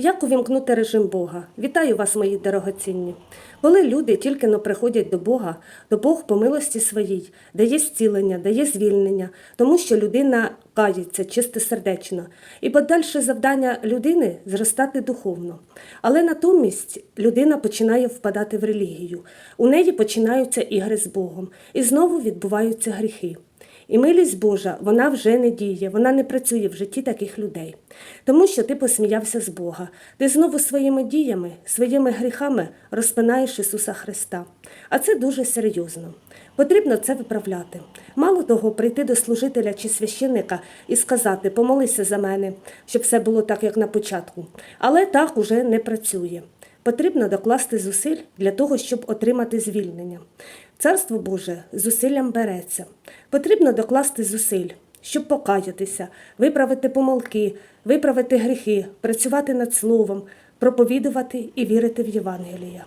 Як увімкнути режим Бога? Вітаю вас, мої дорогоцінні. Коли люди тільки но приходять до Бога, то Бог по милості своїй дає зцілення, дає звільнення, тому що людина кається чистосердечно. І подальше завдання людини зростати духовно. Але натомість людина починає впадати в релігію. У неї починаються ігри з Богом, і знову відбуваються гріхи. І милість Божа, вона вже не діє, вона не працює в житті таких людей. Тому що ти посміявся з Бога. Ти знову своїми діями, своїми гріхами розпинаєш Ісуса Христа. А це дуже серйозно. Потрібно це виправляти. Мало того, прийти до служителя чи священника і сказати Помолися за мене, щоб все було так, як на початку. Але так уже не працює. Потрібно докласти зусиль для того, щоб отримати звільнення. Царство Боже зусиллям береться. Потрібно докласти зусиль, щоб покаятися, виправити помилки, виправити гріхи, працювати над словом, проповідувати і вірити в Євангелія.